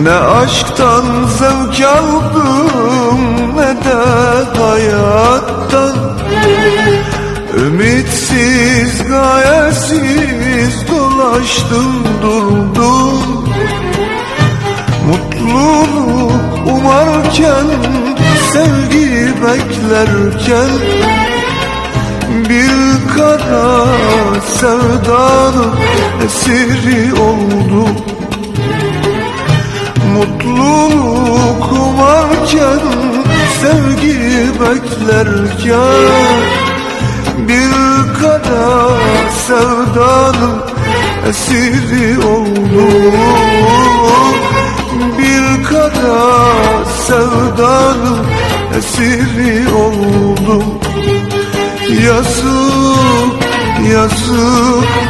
Ne aşktan zevk aldım ne de hayattan. Ümitsiz gayesiz dolaştım durdum. Mutluluk umarken sevgi beklerken. Bir kara sevdanın esiri oldum Mutluluk umarken sevgi beklerken Bir kara sevdanın esiri oldum. Bir kara sevdanın esiri oldum. Yazık, yazık